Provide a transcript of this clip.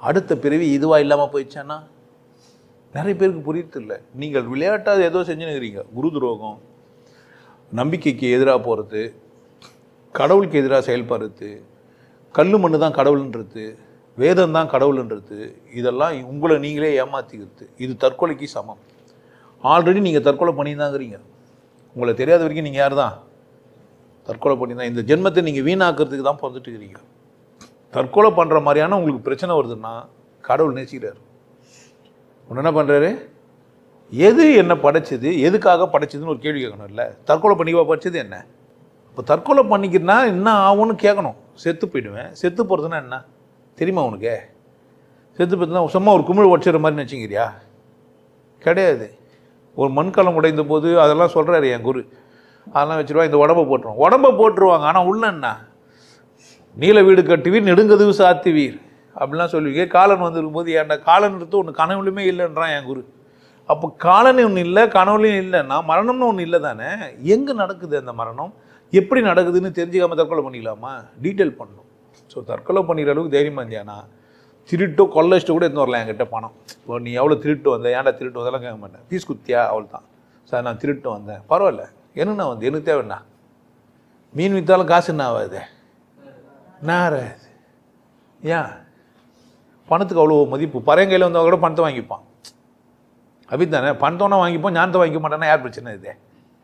அடுத்த பிறவி இதுவாக இல்லாமல் போயிடுச்சானா நிறைய பேருக்கு புரியுது இல்லை. நீங்கள் விளையாட்டாக ஏதோ செஞ்சுனுக்கிறீங்க குரு துரோகம் நம்பிக்கைக்கு எதிராக போகிறது கடவுளுக்கு எதிராக செயல்படுறது கல் மண்ணு தான் கடவுள்ன்றது வேதம் தான் கடவுள்ன்றது இதெல்லாம் உங்களை நீங்களே ஏமாற்றிக்கிறது இது தற்கொலைக்கு சமம். ஆல்ரெடி நீங்கள் தற்கொலை பண்ணியிருந்தாங்கிறீங்க உங்களை தெரியாத வரைக்கும் நீங்கள் யார் தான் தற்கொலை பண்ணி தான் இந்த ஜென்மத்தை நீங்கள் வீணாக்கிறதுக்கு தான் பிறந்துட்டு இருக்கிறீங்க. தற்கொலை பண்ணுற மாதிரியான உங்களுக்கு பிரச்சனை வருதுன்னா கடவுள் நேசிக்கிறார். ஒன்று என்ன பண்ணுறாரு எது என்ன படைச்சது? எதுக்காக படைச்சதுன்னு ஒரு கேள்வி கேட்கணும் இல்லை தற்கொலை பண்ணிக்கவா படைச்சது என்ன? இப்போ தற்கொலை பண்ணிக்கிட்டுனா என்ன ஆகும்னு கேட்கணும். செத்து போயிடுவேன். செத்து போகிறதுனா என்ன? தெரியுமா உனக்கு? செத்து போயிட்டுனா சும்மா ஒரு குமிழ் உடச்சிற மாதிரி நினச்சிங்கிறியா கிடையாது. ஒரு மண்கலம் உடைந்த போது அதெல்லாம் சொல்கிறாரு என் குரு. அதெல்லாம் வச்சுருவா இந்த உடம்பை போட்டுருவோம் உடம்பை போட்டுருவாங்க. ஆனால் உள்ள என்ன? நீல வீடு கட்டுவீர் நெடுங்கதவு சாத்துவீர். அப்படிலாம் சொல்லுவீங்க. காலன் வந்திருக்கும் போது ஏன்டா காலன்றது ஒன்று கனவுலையுமே இல்லைன்றான் என் குரு. அப்போ காலனு ஒன்று இல்லை கனவுலையும் இல்லைன்னா மரணம்னு ஒன்று இல்லை தானே? எங்கே நடக்குது அந்த மரணம்? எப்படி நடக்குதுன்னு தெரிஞ்சுக்காம தற்கொலை பண்ணிக்கலாமா? டீட்டெயில் பண்ணணும். ஸோ தற்கொலை பண்ணிக்கிற அளவுக்கு தைரியமாக இருந்தியானா திருட்டோ கொள்ளச்சிட்டு கூட எடுத்து வரலாம் என்கிட்ட பணம். இப்போ நீ எவ்வளோ திருட்டு வந்த? ஏன்டா திருட்டு வந்தெல்லாம் கேட்க மாட்டேன். பீஸ் குத்தியா? அவள் தான் சார் நான் திருட்டு வந்தேன். பரவாயில்ல. என்னண்ணா வந்து? எனக்கு தேவைண்ணா மீன் விற்றாலும் காசு என்ன ஆகாது? நேராது ஏன்? பணத்துக்கு அவ்வளோ மதிப்பு. பறையங்கையில் வந்தால் கூட பணத்தை வாங்கிப்பான். அப்படித்தானே பணத்தோன்னா வாங்கிப்போம் ஞானத்தை வாங்கிக்க மாட்டேன்னா யார் பிரச்சனை இது?